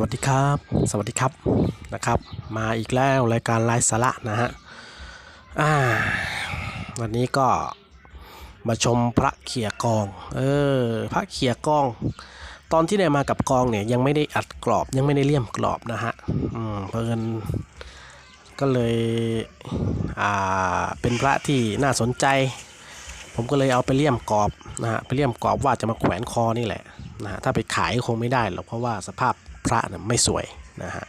วัสดีครับ สวัสดีครับนะครับ มาอีกแล้วรายการไลฟ์สาระนะฮะอ่าวันนี้ก็มาชมพระเขียกอง เออพระเขียกอง ตอนที่ได้มากับกองเนี่ยยังไม่ได้อัดกรอบยังไม่ได้เลี่ยมกรอบนะฮะอืมเพลินก็เลยอ่าเป็นพระที่น่าสนใจ ผมก็เลยเอาไปเลี่ยมกรอบนะฮะไปเลี่ยมกรอบว่าจะมาแขวนคอนี่แหละนะฮะถ้าไปขายคงไม่ได้หรอกเพราะว่าสภาพ พระเนี่ยไม่สวยนะฮะ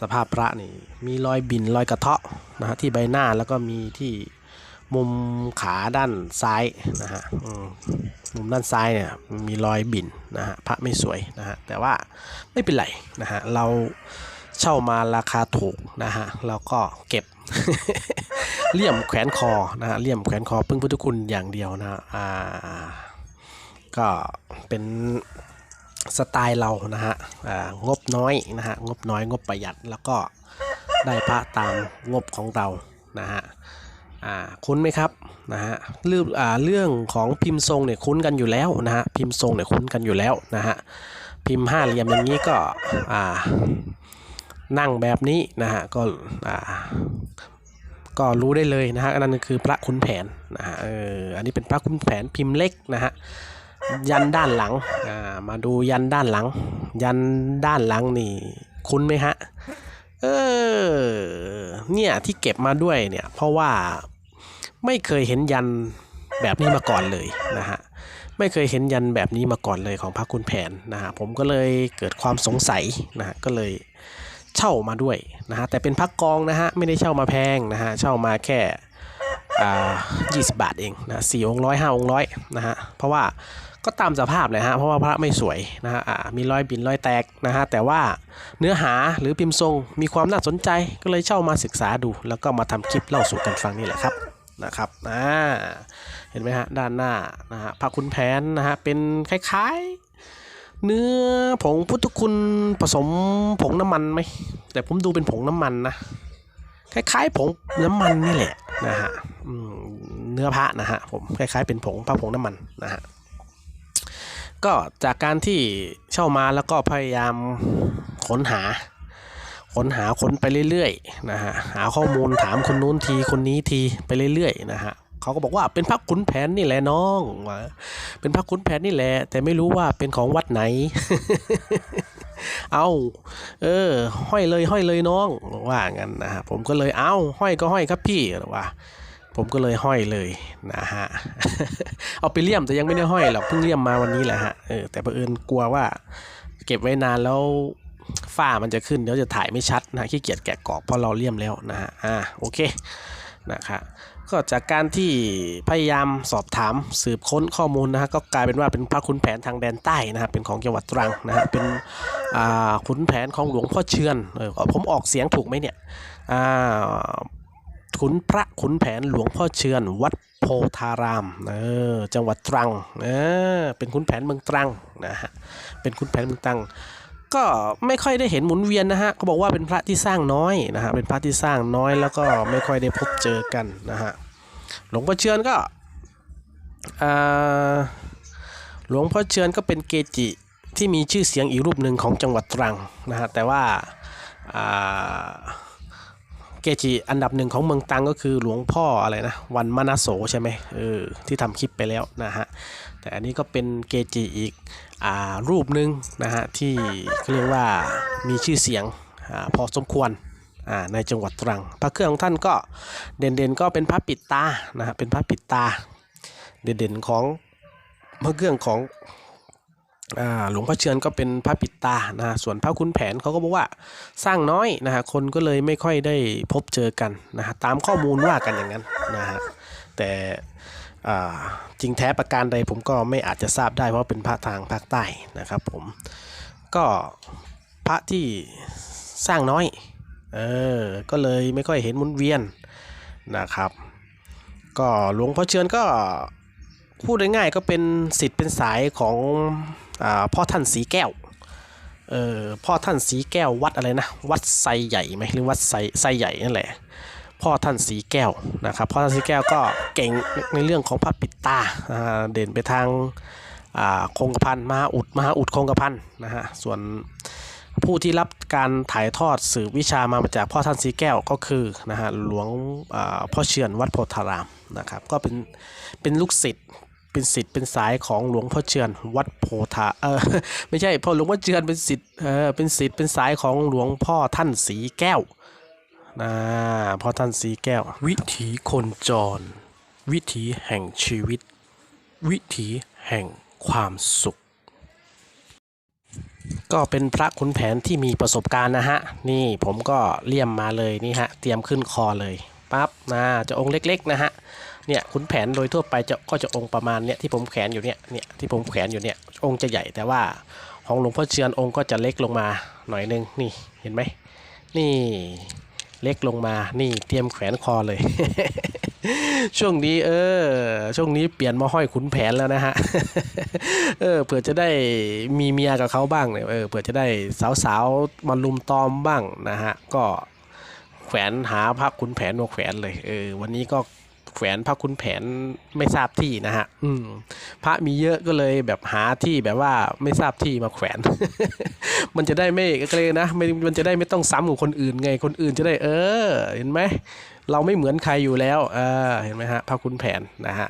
สภาพพระนี่มีรอยบินรอยกระเทาะนะฮะที่ใบหน้าแล้วก็มีที่มุมขาด้านซ้ายนะฮะมมุมด้านซ้ายเนี่ยมีรอยบินนะฮะพระไม่สวยนะฮะแต่ว่าไม่เป็นไรนะฮะเราเช่ามาราคาถูกนะฮะเราก็เก็บเลี่ยมแขวนคอนะฮะเลี่ยมแขวนคอพึ่งพุทธคุณอย่างเดียวนะอ่าก็เป็น สไตล์เรานะฮะอ่างบน้อยนะฮะงบน้อยงบประหยัดแล้วก็ได้พระตามงบของเรานะฮะอ่าคุ้นไหมครับนะฮะเรื่องอ่าเรื่องของพิมพ์ทรงเนี่ยคุ้นกันอยู่แล้วนะฮะพิมพ์ทรงเนี่ยคุ้นกันอยู่แล้วนะฮะพิมพ์ห้าเหลี่ยมอย่างนี้ก็อ่านั่งแบบนี้นะฮะก็อ่าก็รู้ได้เลยนะฮะนั่นคือพระขุนแผนนะฮะเอออันนี้เป็นพระขุนแผนพิมพ์เล็กนะฮะ ยันด้านหลังอ่ามาดูยันด้านหลัง ยันด้านหลังนี่ คุ้นไหมฮะ เออ เนี่ยที่เก็บมาด้วยเนี่ย เพราะว่าไม่เคยเห็นยันแบบนี้มาก่อนเลยนะฮะไม่เคยเห็นยันแบบนี้มาก่อนเลยของพระคุณแผนนะฮะผมก็เลยเกิดความสงสัยนะฮะก็เลยเช่ามาด้วยนะฮะแต่เป็นพักกองนะฮะไม่ได้เช่ามาแพงนะฮะเช่ามาแค่อ่า20บาทเองนะสี่องค์ร้อยห้าองค์ร้อยนะฮะเพราะว่า ก็ตามสภาพเลยฮะเพราะว่าพระไม่สวยนะฮะมีรอยบินรอยแตกนะฮะแต่ว่าเนื้อหาหรือพิมพ์ทรงมีความน่าสนใจก็เลยเช่ามาศึกษาดู แล้วก็มาทำคลิปเล่าสู่กันฟังนี่แหละครับนะครับอ่าเห็นไหมฮะด้านหน้านะฮะพระคุณแผนนะฮะเป็นคล้ายๆ เนื้อผงพุทธคุณผสมผงน้ำมันไหมแต่ผมดูเป็นผงน้ำมันนะคล้ายๆผงน้ำมันนี่แหละนะฮะเนื้อพระนะฮะผมคล้ายๆเป็นผงพระผงน้ำมันนะฮะ ก็จากการที่เช่ามาแล้วก็พยายามค้นหา ค้นหาค้นไปเรื่อยๆนะฮะหาข้อมูลถามคนนู้นทีคนนี้ทีไปเรื่อยๆนะฮะเขาก็บอกว่าเป็นพระขุนแผนนี่แหละน้องว่าเป็นพระขุนแผนนี่แหละ แต่ไม่รู้ว่าเป็นของวัดไหน เอาเออ ห้อยเลยห้อยเลยน้องว่างั้นนะฮะผมก็เลยเอาห้อยก็ห้อยครับพี่ว่า ผมก็เลยห้อยเลยนะฮะ เอาไปเลี่ยมแต่ยังไม่ได้ห้อยหรอกเพิ่งเลี่ยมมาวันนี้แหละฮะ เออแต่บังเอิญกลัวว่า เก็บไว้นานแล้วฝ้ามันจะขึ้นเดี๋ยวจะถ่ายไม่ชัดนะขี้เกียจแกะกรอบเพราะเราเลี่ยมแล้วนะฮะ อ่าโอเคนะครับก็จากการที่พยายามสอบถามสืบค้นข้อมูลนะฮะก็กลายเป็นว่าเป็นพระขุนแผนทางแดนใต้นะครับเป็นของจังหวัดตรังนะฮะเป็นอ่าขุนแผนของหลวงพ่อเชือนเออผมออกเสียงถูกไหมเนี่ยอ่า ขุนพระขุนแผนหลวงพ่อเชือน วัดโพธารามเออจังหวัดตรังเออเป็นขุนแผนเมืองตรังนะฮะเป็นขุนแผนเมืองตรังก็ไม่ค่อยได้เห็นหมุนเวียนนะฮะเขาบอกว่าเป็นพระที่สร้างน้อยนะฮะเป็นพระที่สร้างน้อยแล้วก็ไม่ค่อยได้พบเจอกันนะฮะหลวงพ่อเชือนก็หลวงพ่อเชือนก็เป็นเกจิที่มีชื่อเสียงอีกรูปหนึ่งของจังหวัดตรังนะฮะแต่ว่าอ่า เกจิอันดับหนึ่งของเมืองตังก็คือหลวงพ่ออะไรนะวันมานาโสใช่ไหมเออที่ทำคลิปไปแล้วนะฮะแต่อันนี้ก็เป็นเกจิอีกอ่ารูปหนึ่งนะฮะที่เขาเรียกว่ามีชื่อเสียงอาพอสมควรอ่าในจังหวัดตรัง พระเครื่องของท่านก็เด่นๆก็เป็นพระปิดตานะฮะเป็นพระปิดตา เด่นๆของพระเครื่องของ หลวงพ่อเชือนก็เป็นพระปิดตานะฮะส่วนพระคุณแผนเขาก็บอกว่าสร้างน้อยนะฮะคนก็เลยไม่ค่อยได้พบเจอกันนะฮะตามข้อมูลว่ากันอย่างนั้นนะฮะแต่จริงแท้ประการใดผมก็ไม่อาจจะทราบได้เพราะเป็นพระทางภาคใต้นะครับผมก็พระที่สร้างน้อยเออก็เลยไม่ค่อยเห็นหมุนเวียนนะครับ ก็หลวงพ่อเชือนก็พูดง่ายๆก็เป็นสิทธิ์เป็นสายของ พ่อท่านสีแก้วเออพ่อท่านสีแก้ววัดอะไรนะ วัดไซใหญ่ไหมหรือวัดไซไซใหญ่นั่นแหละ พ่อท่านสีแก้วนะครับพ่อท่านสีแก้วก็เก่งในเรื่องของพระปิดตาเด่นไปทางคงกระพันมหาอุดมหาอุดคงกระพันนะฮะส่วนผู้ที่รับการถ่ายทอดสืบวิชามาจากพ่อท่านสีแก้วก็คือนะฮะหลวงพ่อเชือนวัดโพธารามนะครับก็เป็นเป็นลูกศิษย์ เป็นศิษย์เป็นสายของหลวงพ่อเชือนวัดโพธาเออไม่ใช่พ่อหลวงพ่อเชือนเป็นศิษย์เออเป็นศิษย์เป็นสายของหลวงพ่อท่านสีแก้วนะพ่อท่านสีแก้ว วิถีคนจร วิถีแห่งชีวิต วิถีแห่งความสุข ก็เป็นพระขุนแผนที่มีประสบการณ์นะฮะ นี่ผมก็เลี่ยมมาเลยนี่ฮะ เตรียมขึ้นคอเลยปั๊บนะจะองค์เล็กๆนะฮะ เนี่ยขุนแผนโดยทั่วไปจะก็จะองค์ประมาณเนี้ยที่ผมแขวนอยู่เนี่ยเนี่ยที่ผมแขวนอยู่เนี่ยองค์จะใหญ่แต่ว่าของหลวงพ่อเชือนองค์ก็จะเล็กลงมาหน่อยนึงนี่เห็นไหมนี่เล็กลงมานี่เตรียมแขวนคอเลย ช่วงนี้เออช่วงนี้เปลี่ยนมาห้อยขุนแผนแล้วนะฮะเออเผื่อจะได้มีเมียกับเขาบ้างเนี่ยเออเผื่อจะได้สาวๆมาลุมตอมบ้างนะฮะก็แขวนหาพระขุนแผนมาแขวนเลยเออวันนี้ก็ แขวนพระขุนแผนไม่ทราบที่นะฮะอืมพระมีเยอะก็เลยแบบหาที่แบบว่าไม่ทราบที่มาแขวน มันจะได้ไม่เกรนะไม่มันจะได้ไม่ต้องซ้ำกับคนอื่นไงคนอื่นจะได้ เออ เห็นไหมเราไม่เหมือนใครอยู่แล้วเออเห็นไหมฮะพระขุนแผนนะฮะ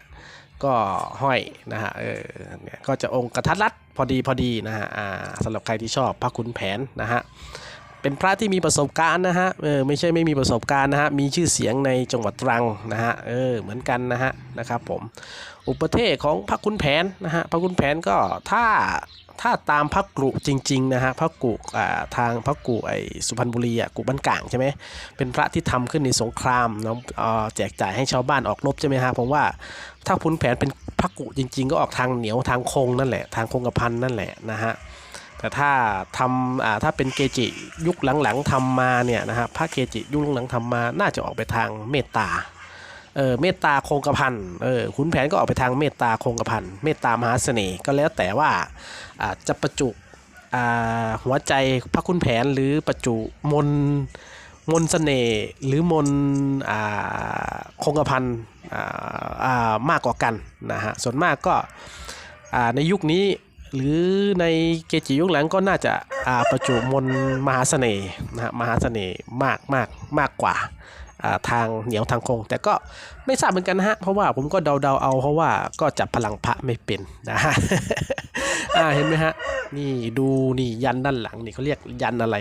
ก็ห้อยนะฮะเออเนี่ยก็จะองค์กระทัดรัดพอดีพอดีนะฮะอ่าสำหรับใครที่ชอบพระขุนแผนนะฮะ เป็นพระที่มีประสบการณ์นะฮะเออไม่ใช่ไม่มีประสบการณ์นะฮะมีชื่อเสียงในจังหวัดตรังนะฮะเออเหมือนกันนะฮะนะครับผมอุปเทศของพระขุนแผนนะฮะพระขุนแผนก็ถ้าถ้าตามพระกรุจริงๆนะฮะพระกุอ่าทางพระกุไอสุพรรณบุรีอะกุบ้านกลางใช่ไหมเป็นพระที่ทำขึ้นในสงครามเนาะเอ่อแจกจ่ายให้ชาวบ้านออกรบใช่ไหมฮะผมว่าถ้าพุนแผนเป็นพระกุจริง ๆ ก็ออกทางเหนียวทางคงนั่นแหละทางคงกระพันนั่นแหละนะฮะ แต่ถ้าทำอ่าถ้าเป็นเกจิยุคหลังๆทำมาเนี่ยนะฮะพระเกจิยุคหลังๆทำมาน่าจะออกไปทางเมตตาเออเมตตาคงกระพันเออขุนแผนก็ออกไปทางเมตตาคงกระพันเมตตามหาเสน่ห์ก็แล้วแต่ว่าอ่าจะประจุอ่าหัวใจพระขุนแผนหรือประจุมนมนต์เสน่ห์หรือมนอ่าคงกระพันอ่ามากกว่ากันนะฮะส่วนมากก็อ่าในยุคนี้ หรือในเกจิยุคหลังก็น่าจะอาประจุมนมหาเสน่ห์นะฮะมหาเสน่ห์มากมากมากกว่าาทางเหนียวทางคง แต่ก็ไม่ทราบเหมือนกันนะฮะเพราะว่าผมก็เดาๆเอาเพราะว่าก็จับพลังพระไม่เป็นนะฮะเห็นไหมฮะนี่ดูนี่ยันด้านหลังนี่เขาเรียกยันอะไร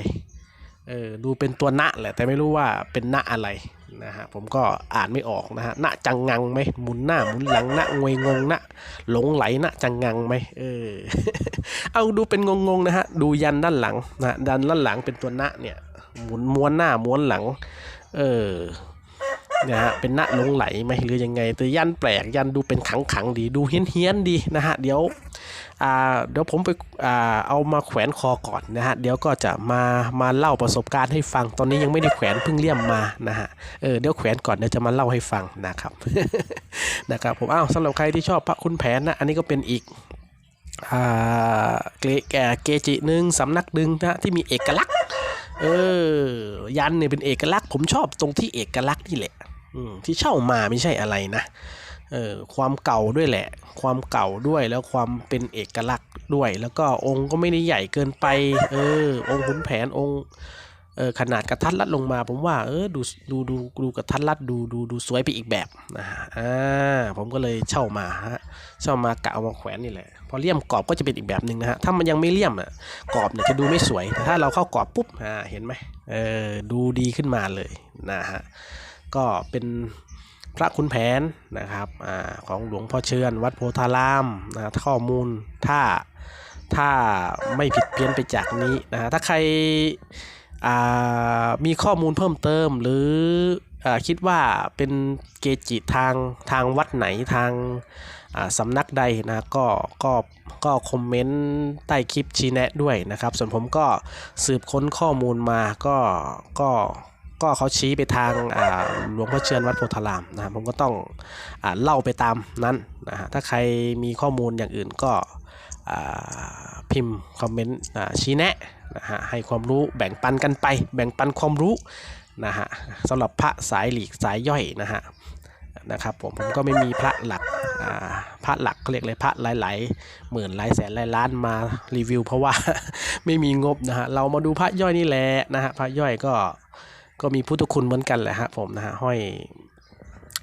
เออดูเป็นตัวณแหละแต่ไม่รู้ว่าเป็นณอะไร นะฮะผมก็อ่านไม่ออกนะฮะณจังงังไหมหมุนหน้าหมุนหลังณงวยงงณหลงไหลณจังงังไหมเออเอาดูเป็นงงงนะฮะดูยันด้านหลังนะฮะดันด้านหลังเป็นตัวณเนี่ยหมุนม้วนหน้าม้วนหลัง เออ นี่ยฮะเป็นณหลงไหลไหมหรือยังไงแต่ยันแปลกยันดูเป็นขังขังดีดูเฮี้ยนเฮี้ยนดีนะฮะเดี๋ยวอ่าเดี๋ยวผมไปอ่าเอามาแขวนคอก่อนนะฮะเดี๋ยวก็จะมามาเล่าประสบการณ์ให้ฟังตอนนี้ยังไม่ได้แขวนเพิ่งเลี่ยมมานะฮะเออเดี๋ยวแขวนก่อนเดี๋ยวจะมาเล่าให้ฟังนะครับนะครับผมอ้าวสำหรับใครที่ชอบพระคุณแผนนะอันนี้ก็เป็นอีกอ่าเกแกเกจิหนึ่งสำนักหนึ่งนะฮะที่มีเอกลักษณ์ เออ ยันเนี่ยเป็นเอกลักษณ์ ผมชอบตรงที่เอกลักษณ์นี่แหละ ที่เช่ามาไม่ใช่อะไรนะเออความเก่าด้วยแหละ ความเก่าด้วยแล้วความเป็นเอกลักษณ์ด้วย แล้วก็องค์ก็ไม่ได้ใหญ่เกินไปเออองค์ขุนแผนองค์เออขนาดกระทัดรัดลงมา ผมว่าเออดูดูดูดูกระทัดรัดดูดูดูสวยไปอีกแบบนะฮะอ่าผมก็เลยเช่ามาฮะเช่ามากะเอามาแขวนนี่แหละพอเลี่ยมกรอบก็จะเป็นอีกแบบหนึ่งนะฮะถ้ามันยังไม่เลี่ยมอะกรอบเนี่ยจะดูไม่สวยแต่ถ้าเราเข้ากรอบปุ๊บอ่าเห็นไหมเออดูดีขึ้นมาเลยนะฮะ ก็เป็นพระคุณแผนนะครับอของหลวงพ่อเชือนวัดโพธารามนะข้อมูลถ้าถ้าไม่ผิดเพี้ยนไปจากนี้นะฮะถ้าใครมีข้อมูลเพิ่มเติมหรืออคิดว่าเป็นเกจิทางทางวัดไหนทางสำนักใดนะก็ก็ก็คอมเมนต์ใต้คลิปชี้แนะด้วยนะครับ ส่วนผมก็สืบค้นข้อมูลมาก็ก็ ก็เขาชี้ไปทางหลวงพ่อเชือนวัดโพธารามนะครับผมก็ต้องอเล่าไปตามนั้นนะฮะถ้าใครมีข้อมูลอย่างอื่นก็พิมพ์คอมเมนต์ชี้แนะนะฮะให้ความรู้แบ่งปันกันไป แบ่งปันความรู้นะฮะสำหรับพระสายหลีกสายย่อยนะฮะนะครับผมผมก็ไม่มีพระหลักพระหลักเขาเรียกเลยพระหลายๆหมื่นหลายแสนหลายล้านมารีวิว เพราะว่าไม่มีงบนะฮะเรามาดูพระย่อยนี่แหละนะฮะพระย่อยก็ ก็มีพุทธคุณเหมือนกันแหละฮะผมนะฮะห้อย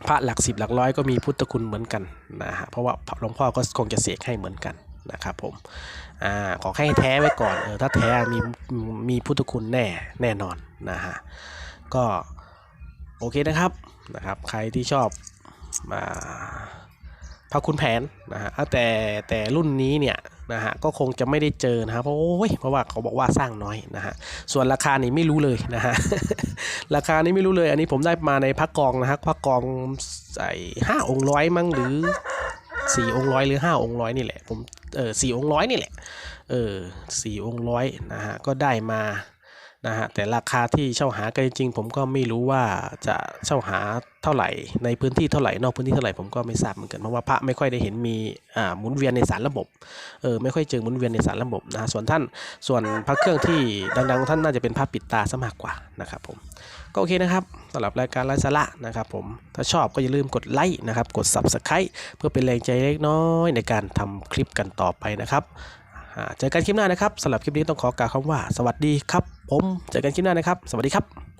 พระหลักสิบหลักร้อยก็มีพุทธคุณเหมือนกันนะฮะเพราะว่าหลวงพ่อก็คงจะเสกให้เหมือนกันนะครับผมอ่าขอให้แท้ไว้ก่อนเออถ้าแท้มีมีพุทธคุณแน่แน่นอนนะฮะก็โอเคนะครับนะครับ ใครที่ชอบมา พระคุณแผนนะฮะแต่แต่รุ่นนี้เนี่ยนะฮะก็คงจะไม่ได้เจอนะครับเพราะโอ้ยเพราะว่าเขาบอกว่าสร้างน้อยนะฮะส่วนราคานี่ไม่รู้เลยนะฮะราคานี้ไม่รู้เลย อันนี้ผมได้มาในพักกองนะฮะพักกองใส่ห้าองค์ร้อยมั้งหรือสี่องค์ร้อยหรือห้าองค์ร้อยนี่แหละผมเออสี่องค์ร้อยนี่แหละเออสี่องค์ร้อยนะฮะก็ได้มา นะฮะแต่ราคาที่เช่าหากันจริงๆผมก็ไม่รู้ว่าจะเช่าหาเท่าไหร่ ในพื้นที่เท่าไหร่นอกพื้นที่เท่าไหร่ผมก็ไม่ทราบเหมือนกันเพราะว่าพระไม่ค่อยได้เห็นมีอ่าหมุนเวียนในสารระบบเออไม่ค่อยเจอหมุนเวียนในสารระบบนะฮะส่วนท่านส่วนพระเครื่องที่ดังๆท่านน่าจะเป็นพระปิดตาซะมากกว่านะครับผมก็โอเคนะครับสำหรับรายการไร้สาระนะครับผมถ้าชอบก็อย่าลืมกดไลค์นะครับกด Subscribe เพื่อเป็นแรงใจเล็กน้อยในการทำคลิปกันต่อไปนะครับ เจอกันคลิปหน้านะครับสำหรับคลิปนี้ต้องขอกล่าวคำว่า สวัสดีครับ ผมเจอกันคลิปหน้านะครับ สวัสดีครับ